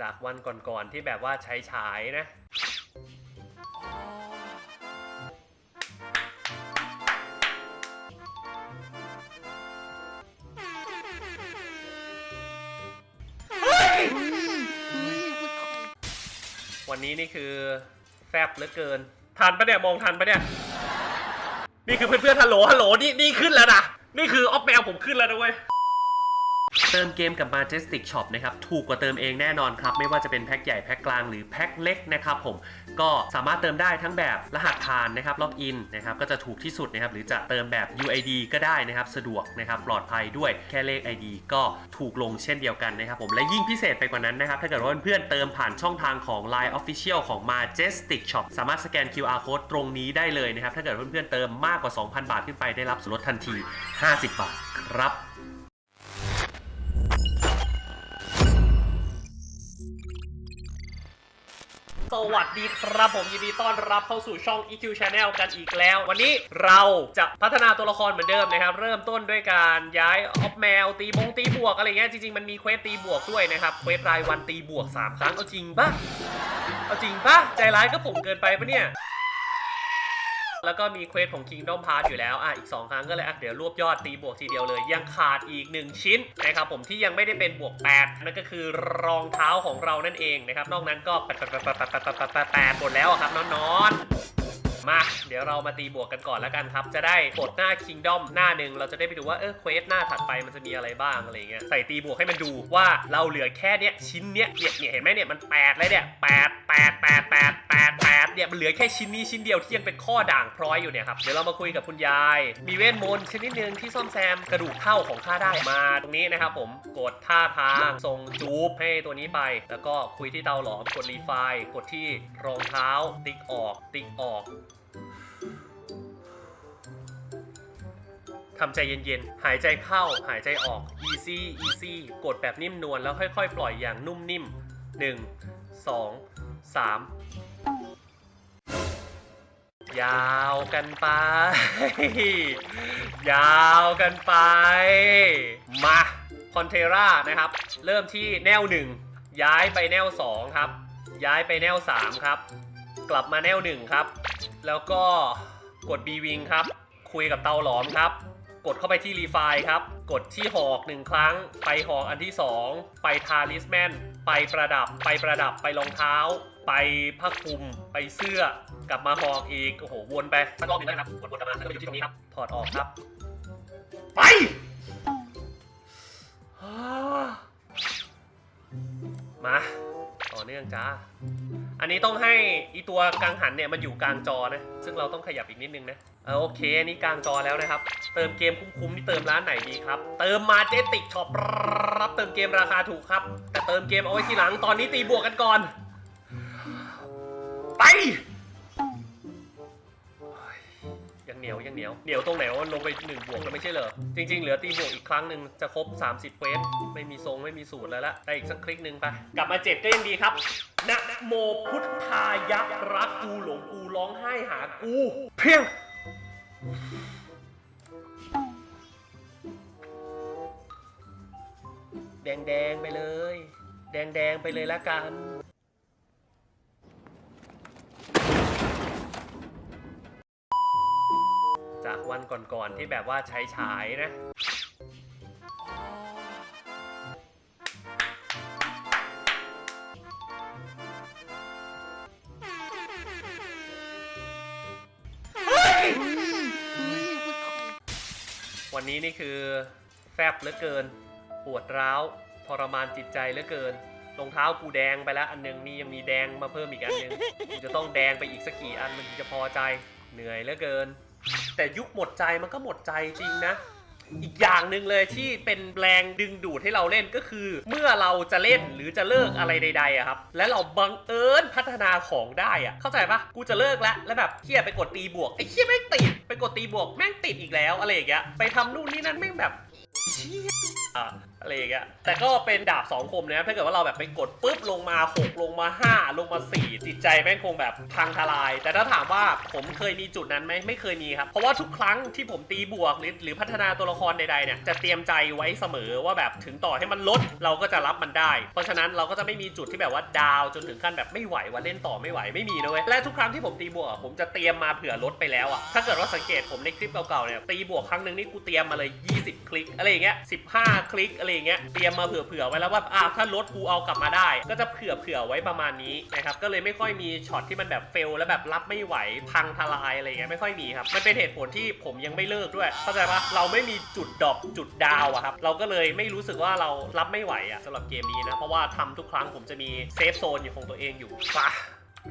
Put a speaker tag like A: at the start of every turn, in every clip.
A: จากวันก่อนๆที่แบบว่าใช้ฉายนะ วันนี้นี่คือแฟบเหลือเกิน ทันปะเนี่ยมองทันปะเนี่ย นี่คือเพื่อนๆฮัลโหลฮัลโหลนี่นี่ขึ้นแล้วนะ นี่คือออฟแมวผมขึ้นแล้วนะเว้ย เติมเกมกับ Majestic Shop นะครับถูกกว่าเติมเองแน่นอนครับ ไม่ว่าจะเป็นแพ็คใหญ่แพ็คกลางหรือแพ็คเล็กนะครับผมก็สามารถเติมได้ทั้งแบบรหัสผ่านนะครับล็อกอินนะครับก็จะถูกที่สุดนะครับหรือจะเติมแบบ UID ก็ได้นะครับสะดวกนะครับปลอดภัยด้วยแค่เลข ID ก็ถูกลงเช่นเดียวกันนะครับผมและยิ่งพิเศษไปกว่านั้นนะครับถ้าเกิดว่าเพื่อนๆเติมผ่านช่องทางของ Line Official ของ Majestic Shop สามารถสแกน QR code ตรงนี้ได้เลยนะครับถ้าเกิดเพื่อนๆเติมมากกว่า 2,000 บาทขึ้นไปได้รับส่วนลดทันที 50 บาทครับ สวัสดีครับผมยินดีต้อนรับเข้าสู่ช่อง EQ Channel กันอีกแล้ว วันนี้เราจะพัฒนาตัวละครเหมือนเดิมนะครับ เริ่มต้นด้วยการย้ายออฟแมวตีบงตีบวกอะไรเงี้ยจริง ๆ มันมีเควสตีบวกด้วยนะครับเควสรายวันตีบวก 3 ครั้ง เอาจริงปะเอาจริงปะใจร้ายก็ผมเกินไปปะเนี่ย แล้วก็มีเควสของ Kingdom Hearts อยู่แล้ว อะ อีก 2 ครั้งก็เลย อะ เดี๋ยวรวบยอดตีบวกทีเดียวเลย ยังขาดอีก 1 ชิ้นนะครับผมที่ยังไม่ได้เป็นบวก 8 นั่นก็คือรองเท้าของเรานั่นเองนะครับ นอกนั้นก็แปดหมดแล้วครับน้องๆ มา เดี๋ยวเรามาตีบวกกันก่อนแล้วกันครับ จะได้กดหน้า Kingdom หน้าหนึ่งเราจะได้ไปดูว่าเออเควสหน้าถัดไปมันจะมีอะไรบ้างอะไรเงี้ยใส่ตีบวกให้มันดูว่าเราเหลือแค่เนี้ยชิ้นเนี้ยเนี่ยเนี่ยเห็นไหมเนี่ยมันแปดเลยเนี่ยแปดแปดแปดแปดแปดแปดเนี่ยมันเหลือแค่ชิ้นนี้ชิ้นเดียวที่ยังเป็นข้อด่างพร้อยอยู่เนี่ยครับเดี๋ยวเรามาคุยกับคุณยาย มีเวทมนต์ชนิดหนึ่งที่ซ่อมแซมกระดูกเท่าของข้าได้มาตรงนี้นะครับผมกดท่าทางทรงจูบให้ตัวนี้ไป แล้วก็คุยที่เตาหลอมกดรีไฟกดที่รองเท้า ติ๊กออก ติ๊กออก ทำใจเย็นๆ หายใจเข้า หายใจออก easy easy กดแบบนิ่มนวลแล้วค่อยๆ ปล่อยอย่างนุ่มนิ่ม 1 2 3 ยาวกันไป ยาวกันไป มาคอนเทรานะครับ เริ่มที่แนว 1 ย้ายไปแนว 2 ครับ ย้ายไปแนว 3 ครับ กลับมาแนว 1 ครับ แล้วก็กด B Wing ครับ คุยกับเตาหลอมครับ กดเข้าไปที่รีไฟล์ครับ กดที่หอกหนึ่งครั้ง ไปหอกอันที่ 2 ไปทาลิสแมนไปประดับ ไปประดับไปรองเท้า ไปผ้าคลุม ไปเสื้อกลับมาหอกอีก โอ้โห วนไปสักรอบนึงแล้วนะครับวนๆกลับมาแล้วก็อยู่ที่ตรงนี้ครับ ถอดออกครับ ไปมา ต่อเนื่องจ้า อันนี้ต้องให้อีตัวกังหันเนี่ยมันอยู่กลางจอนะ ซึ่งเราต้องขยับอีกนิดนึงนะ อโอเคนี่กลางจอแล้วนะครับ เติมเกมคุ้มๆนี่เติมร้านไหนดีครับ เติมมาเจติกช็อปรับเติมเกมราคาถูกครับ แต่เติมเกมเอาไว้ทีหลังตอนนี้ตีบวกกันก่อน ไปยังเหนียวยังเหนียวเหนียวตรงไหนวะลงไปหนึ่งบวกแล้วไม่ใช่เหรอ จริง ๆ เหลือตีบวกอีกครั้งหนึ่งจะครบ 30เควสไม่มีทรงไม่มีสูตรแล้วละได้อีกสักคลิกหนึ่งไป กลับมาเจ็ดก็ยังดีครับนะโมพุทธายะรักกูหลงกูร้องไห้หากู เพียง แดงแดงๆไปเลย แดงแดงๆไปเลยละกัน จากวันก่อนๆที่แบบว่าใช้ฉายนะ นี้นี่คือแฟบเหลือเกิน ปวดร้าวทรมานจิตใจเหลือเกินรองเท้ากูแดงไปแล้วอันหนึงนี่ยังมีแดงมาเพิ่มอีกอันหนึงกูจะต้องแดงไปอีกสักกี่อันมันถึงจะพอใจเหนื่อยเหลือเกิน แต่ยุคหมดใจมันก็หมดใจจริงนะ อีกอย่างหนึ่งเลยที่เป็นแรงดึงดูดให้เราเล่นก็คือ เมื่อเราจะเล่นหรือจะเลิกอะไรใดๆอะครับ และเราบังเอิญพัฒนาของได้อะเข้าใจปะกูจะเลิกแล้วแล้วแบบเคียไปกดตีบวกไอ้เคียแม่งติดไปกดตีบวกแม่งติดอีกแล้วอะไรอย่างเงี้ยไปทำนู่นนี่นั่นแม่งแบบเชี่ยอะไรอย่างเงี้ยแต่ก็เป็นดาบสองคมนะครับถ้าเกิดว่าเราแบบไปกดปุ๊บลงมาหกลงมาห้าลงมาสี่จิตใจแม่งคงแบบพังทลาย แต่ถ้าถามว่าผมเคยมีจุดนั้นไหมไม่เคยมีครับ เพราะว่าทุกครั้งที่ผมตีบวกหรือหรือพัฒนาตัวละครใดๆเนี่ยจะเตรียมใจไว้เสมอว่าแบบถึงต่อให้มันลดเราก็จะรับมันได้ เพราะฉะนั้นเราก็จะไม่มีจุดที่แบบว่าดาวจนถึงขั้นแบบไม่ไหวว่าเล่นต่อไม่ไหวไม่มีนะเว้ยและทุกครั้งที่ผมตีบวกผมจะเตรียมมาเผื่อลดไปแล้วอะถ้าเกิดว่าสังเกตผมในคลิปเก่าๆเนี่ยตีบวกครั้งหนึ่งนี่กูเตรียมมาเลย 20 คลิกอะไรอย่างเงี้ย15 คลิกอะไรอย่างเงี้ยเตรียมมาเผื่อๆไว้แล้วว่าอะถ้าลดกูเอากลับมาได้ ก็จะเผื่อๆไว้ประมาณนี้นะครับก็เลยไม่ค่อยมีช็อตที่มันแบบเฟลแล้วแบบรับไม่ไหวพังทลายอะไรเงี้ยไม่ค่อยมีครับมันเป็นเหตุผลที่ผมยังไม่เลิกด้วยเข้าใจปะเราไม่มีจุดดรอปจุดดาวอะครับเราก็เลยไม่รู้สึกว่าเรารับไม่ไหวอะสำหรับเกมนี้นะเพราะว่าทำทุกครั้งผมจะมีเซฟโซนอยู่ของตัวเองอยู่ปะ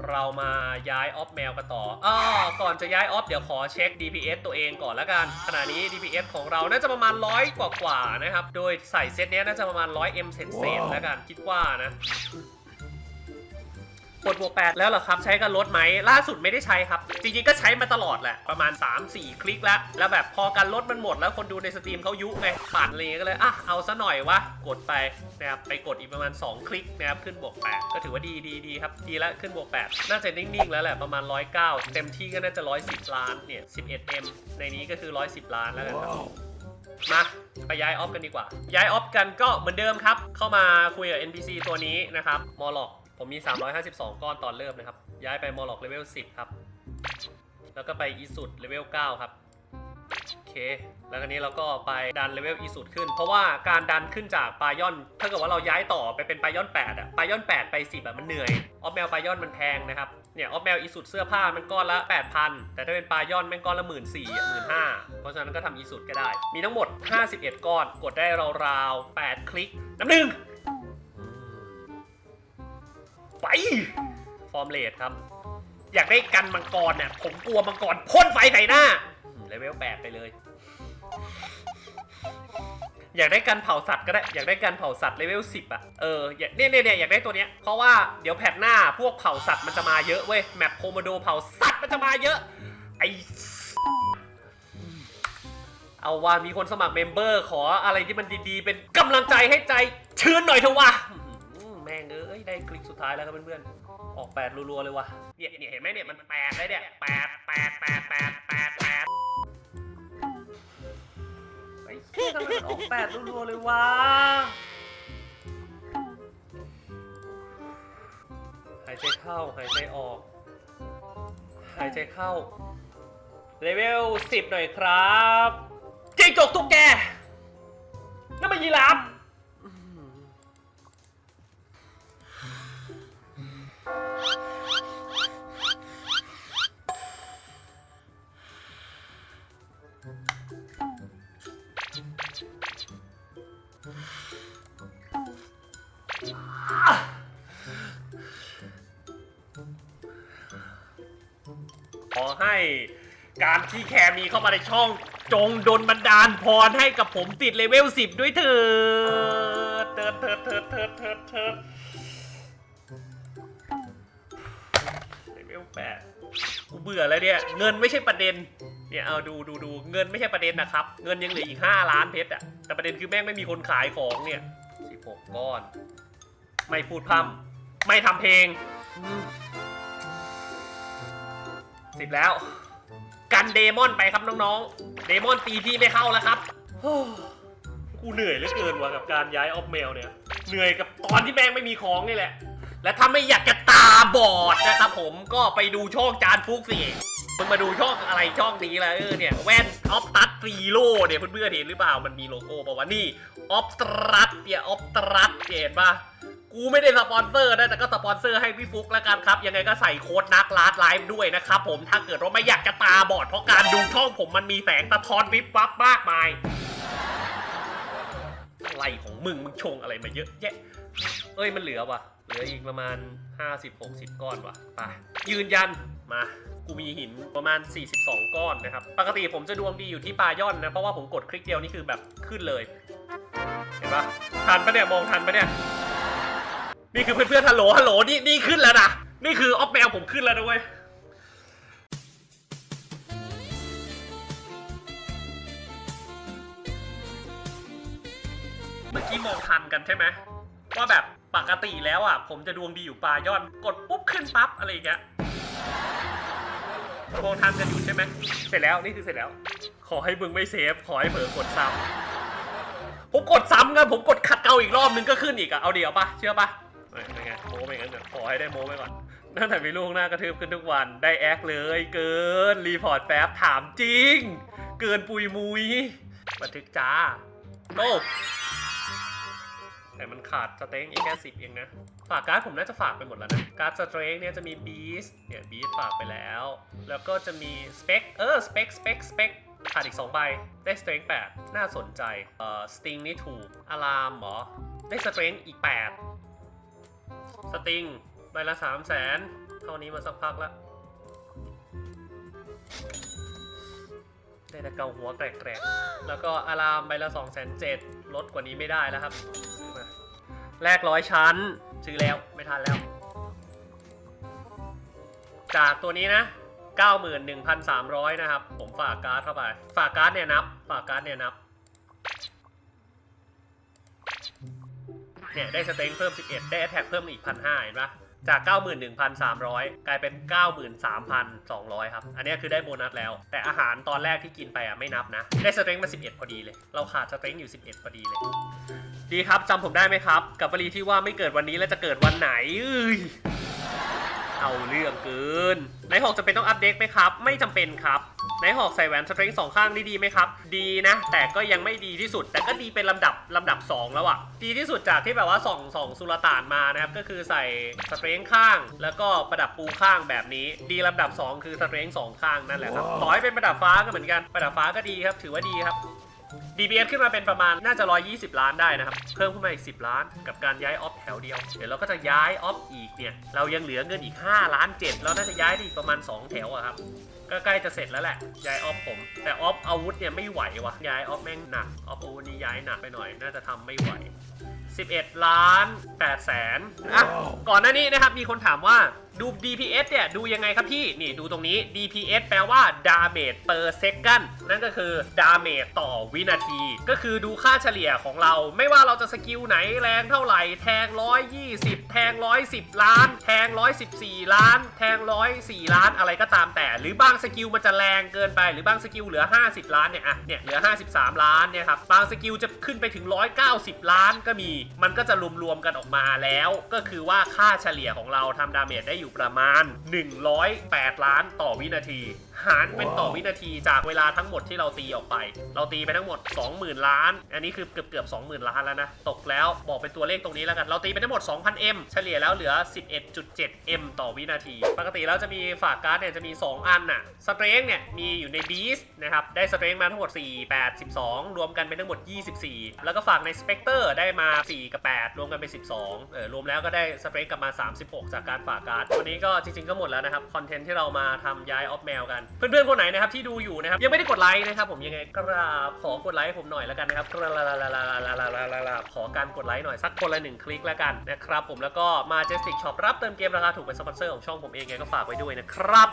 A: เรามาย้ายออฟแมวกันต่ออ้อก่อนจะย้ายออฟเดี๋ยวขอเช็ค DPS ตัวเองก่อนละกัน ขณะนี้ DPS ของเราน่าจะประมาณร้อยกว่าๆนะครับ โดยใส่เซตเนี้ยน่าจะประมาณ 100M เศษเศษๆแล้วกัน คิดว่านะ กดบวก8แล้วเหรอครับใช้กันลดไหมล่าสุดไม่ได้ใช้ครับ จริงๆก็ใช้มาตลอดแหละประมาณ 3-4 คลิกแล้ว แล้วแบบพอกันลดมันหมดแล้วคนดูในสตรีมเขายุไงปั่นอะไรอย่างเงี้ยก็เลยอะเอาซะหน่อยวะกดไปนะครับไปกดอีกประมาณ 2 คลิกนะครับขึ้นบวก8ก็ถือว่าดีดีดีครับดีแล้วขึ้นบวก8น่าจะนิ่งๆแล้วแหละประมาณ 109 เต็มที่ก็น่าจะ 110 ล้านเนี่ย 11M ในนี้ก็คือ 110 ล้านแล้วกันครับมาไปย้ายออฟกันดีกว่า ย้ายออฟกันก็เหมือนเดิมครับ เข้ามาคุยกับ NPC ตัวนี้นะครับมอลล็อก ผมมี 352 ก้อนตอนเริ่มนะครับ ย้ายไปมอลล็อกเลเวล 10 ครับ แล้วก็ไปอีสุดเลเวล 9 ครับ โอเค แล้วทีนี้เราก็ไปดันเลเวลอีสุดขึ้น เพราะว่าการดันขึ้นจากปลายอน ถ้าเกิดว่าเราย้ายต่อไปเป็นปลายอน 8อะปลายอน 8 ไป 10อะมันเหนื่อย ออฟแมวปลายอนมันแพงนะครับ เนี่ยออฟแมวอีสุดเสื้อผ้ามันก้อนละ 8,000 แต่ถ้าเป็นปลายอนแม่งก้อนละ1 4 0 0 0อะ15,000เพราะฉะนั้นก็ทำอีสุดก็ได้ มีทั้งหมด 51 ก้อน กดได้ราวๆ8คลิก น้ำหนึ่ง ไป ฟอร์มเลดครับ อยากได้กันมังกรเนี่ยผมกลัวมังกรพ่นไฟใส่หน้าเลเวล8ไปเลย อยากได้การเผาสัตว์ก็ได้ อยากได้การเผาสัตว์เลเวล10อะ เออเนี่ยเนี่ยเนี่ยอยากได้ตัวเนี้ย เพราะว่าเดี๋ยวแพทหน้าพวกเผาสัตว์มันจะมาเยอะเว้ย แมปโคโมโดเผาสัตว์มันจะมาเยอะ ไอเอาว่ามีคนสมัครเมมเบอร์ ขออะไรที่มันดีๆ เป็นกำลังใจให้ใจชื่นหน่อยเถอะวะ แม่งเอ้ยได้คลิกสุดท้ายแล้วครับเพื่อนๆออกแปดรัวๆเลยวะเนี่ยเนี่ยเห็นไหมเนี่ยมันแปดเลยเนี่ยแปดแปดแปดแปดแปดแปดไอ้เหี้ยทำไมมันออกแปดรัวๆเลยวะหายใจเข้าหายใจออก หายใจเข้าเลเวล10หน่อยครับจิ้งจกตุ๊กแกนั่นมันยีราฟ อให้การที่แคมีเข้ามาในช่อง จงดลบันดาลพรให้กับผมติดเลเวล10ด้วยเถิดเถิดเถิดเถิดเถิดเถิดเถิดเลเวล8กูเบื่อแล้วเนี่ย เงินไม่ใช่ประเด็น เนี่ยเอาดูดูดูเงินไม่ใช่ประเด็นนะครับ เงินยังเหลืออีก5ล้านเพชรอะแต่ประเด็นคือแม่งไม่มีคนขายของเนี่ย16ก้อน ไม่พูดพร่ำไม่ทำเพลง สิบแล้ว กันเดมอนไปครับน้องๆ เดมอนตีพี่ไม่เข้าแล้วครับโอ้กูเหนื่อยเหลือเกินว่ะกับการย้ายออฟเมลเนี่ย เหนื่อยกับตอนที่แม่งไม่มีของนี่แหละ และถ้าไม่อยากจะตาบอดนะครับผมก็ไปดูช่องจานฟุกสิมึงมาดูช่องอะไรช่องนี้แหละเออเนี่ยแว่นออฟตัสฟรีโลเนี่ยเพื่อนๆเห็นหรือเปล่ามันมีโลโก้บอกว่านี่ออฟตรัสเนี่ยออฟตรัสเห็นปะ กูไม่ได้สปอนเซอร์นะแต่ก็สปอนเซอร์ให้พี่ฟุกแล้วกันครับ ยังไงก็ใส่โค้ดนักลาดไลฟ์ด้วยนะครับผมถ้าเกิดว่าไม่อยากจะตาบอดเพราะการดูช่องผมมันมีแสงสะท้อนวิบวับมากมายอะไรของมึงมึงชงอะไรมาเยอะแยะ เอ้ยมันเหลือว่ะ เหลืออีกประมาณ 50-60 ก้อนว่ะไปยืนยันมากูมีหินประมาณ 42 ก้อนนะครับ ปกติผมจะดวงดีอยู่ที่ปลาย่อนนะ เพราะว่าผมกดคลิกเดียวนี่คือแบบขึ้นเลย เห็นปะทันปะเนี่ย มองทันปะเนี่ย นี่คือเพื่อนๆฮัลโหลฮัลโหลนี่นี่ขึ้นแล้วนะนี่คือออฟแมวผมขึ้นแล้วนะเว้ยมื่อกี้มองทันกันใช่ไหมว่าแบบปกติแล้วอะ ผมจะดวงดีอยู่ปลายอนกดปุ๊บขึ้นปั๊บอะไรอย่างเงี้ยมองทันกันอยู่ใช่ไหมเสร็จแล้วนี่คือเสร็จแล้ว ขอให้มึงไม่เซฟขอให้เผลอกดซ้ำผมกดซ้ำกันผมกดขัดเกาอีกรอบนึงก็ขึ้นอีกอะเอาเดี๋ยวปะเชื่อปะ เป็นไงโม้ไปงั้นเดี๋ยวขอให้ได้โม้ไปก่อนตั้งแต่มีลูกหน้ากระทืบขึ้นทุกวัน ได้แอคเลย เกิน รีพอร์ตแป๊บถามจริง เกินปุยมุย บันทึกจ้าโลกแต่มันขาดสเต็งอีกแค่สิบเองนะ ฝากการ์ดผมน่าจะฝากไปหมดแล้วนะ การ์ดสเต็งเนี่ยจะมีบีสเนี่ยบีสฝากไปแล้ว แล้วก็จะมีสเปคเออสเปคสเปคสเปคขาดอีก 2 ใบ ได้สเต็ง8น่าสนใจ เอ่อ สติงนี่ถูกอะลามเหรอ ได้สเต็งอีก 8 สติงใบละ3 0 0แสนเท่านี้มาสักพักล้วได้แต่เกาหัวแกรกๆ แล้วก็อะลามใบละ2 0 0 0 0 0ลดกว่านี้ไม่ได้แล้วครับซื้อมาแลกร้อยชั้น ซื้อแล้วไม่ทันแล้ว จากตัวนี้นะ 91,300 นะครับ ผมฝากการ์ดเข้าไป ฝากการ์ดเนี่ยนับ ฝากการ์ดเนี่ยนับ เนี่ยได้สเต็งเพิ่ม 11 ได้แอทแทกเพิ่มอีกพันห้าเห็นปะจาก 91,300 กลายเป็น 93,200 ครับ อันนี้คือได้โบนัสแล้ว แต่อาหารตอนแรกที่กินไปอะไม่นับนะ ได้สเต็งมา 11 พอดีเลย เราขาดสเต็งอยู่ 11 พอดีเลย ดีครับจำผมได้ไหมครับ กับวลีที่ว่าไม่เกิดวันนี้แล้วจะเกิดวันไหน เอาเรื่องเกินไนหอกจะเป็นต้องอัปเดตไหมครับ ไม่จำเป็นครับไนหอกใส่แหวนสเตรงสองข้างนี่ดีไหมครับ ดีนะ แต่ก็ยังไม่ดีที่สุด แต่ก็ดีเป็นลำดับลำดับ 2 แล้วอะดีที่สุดจากที่แบบว่าส่องส่องสุลต่านมานะครับ ก็คือใส่สเตรงข้าง แล้วก็ประดับปูข้างแบบนี้ ดีลำดับ 2 คือสเตรงสองข้างนั่นแหละครับ ต่อให้เป็นประดับฟ้าก็เหมือนกัน ประดับฟ้าก็ดีครับ ถือว่าดีครับ DBS ขึ้นมาเป็นประมาณน่าจะ 120 ล้านได้นะครับ เพิ่มขึ้นมาอีก 10 ล้าน กับการย้ายออฟแถวเดียว เดี๋ยวเราก็จะย้ายออฟอีกเนี่ย เรายังเหลือเงินอีก 5 ล้าน7เราน่าจะย้ายได้อีกประมาณ 2 แถวอะครับก็ใกล้จะเสร็จแล้วแหละย้ายออฟผม แต่ออฟอาวุธเนี่ยไม่ไหววะย้ายออฟแม่งหนักออฟอาวุธนี่ย้ายหนักไปหน่อย น่าจะทำไม่ไหว 11 ล้าน8แสนอะก่อนหน้านี้นะครับมีคนถามว่า ดู DPS เนี่ย ดูยังไงครับพี่ นี่ดูตรงนี้ DPS แปลว่า damage per second นั่นก็คือ damage ต่อวินาที ก็คือดูค่าเฉลี่ยของเรา ไม่ว่าเราจะสกิลไหนแรงเท่าไหร่ แทง 120 แทง 110 ล้าน แทง 114 ล้าน แทง 104 ล้านอะไรก็ตามแต่ หรือบางสกิลมันจะแรงเกินไป หรือบางสกิลเหลือ 50 ล้านเนี่ย อะ เนี่ย เหลือ 53 ล้านเนี่ยครับ บางสกิลจะขึ้นไปถึง 190 ล้านก็มี มันก็จะรวมๆกันออกมาแล้ว ก็คือว่าค่าเฉลี่ยของเราทำดาเมจได้อยู่ประมาณ 108 ล้านต่อวินาที หารเป็นต่อวินาทีจากเวลาทั้งหมดที่เราตีออกไป เราตีไปทั้งหมด 20,000 ล้าน อันนี้คือเกือบเกือบ20,000 ล้านแล้วนะ ตกแล้วบอกเป็นตัวเลขตรงนี้แล้วกัน เราตีไปทั้งหมด 2,000M เฉลี่ยแล้วเหลือ 11.7M ต่อวินาที ปกติแล้วจะมีฝากการ์ดเนี่ยจะมี 2 อันน่ะ สเตรงเนี่ยมีอยู่ในบีสนะครับ ได้สเตรงมาทั้งหมด 4 8 12 รวมกันเป็นทั้งหมด 24 แล้วก็ฝากในสเปกเตอร์ได้มา 4 กับ 8 รวมกันเป็น 12 เออรวมแล้วก็ได้สเตรงกลับมา 36 จากการฝากการ์ด วันนี้ก็จริงๆก็หมดแล้วนะครับ คอนเทนต์ที่เรามาทำย้ายออฟแมวกันเพื่อนๆคนไหนนะครับที่ดูอยู่นะครับยังไม่ได้กดไลค์นะครับผมยังไงกราบขอกดไลค์ผมหน่อยแล้วกันนะครับกราบขอการกดไลค์หน่อยสักคนละหนึ่งคลิกแล้วกันนะครับผมแล้วก็มา Majestic Shop รับเติมเกมราคาถูกเป็นสปอนเซอร์ของช่องผมเองไงก็ฝากไว้ด้วยนะครับ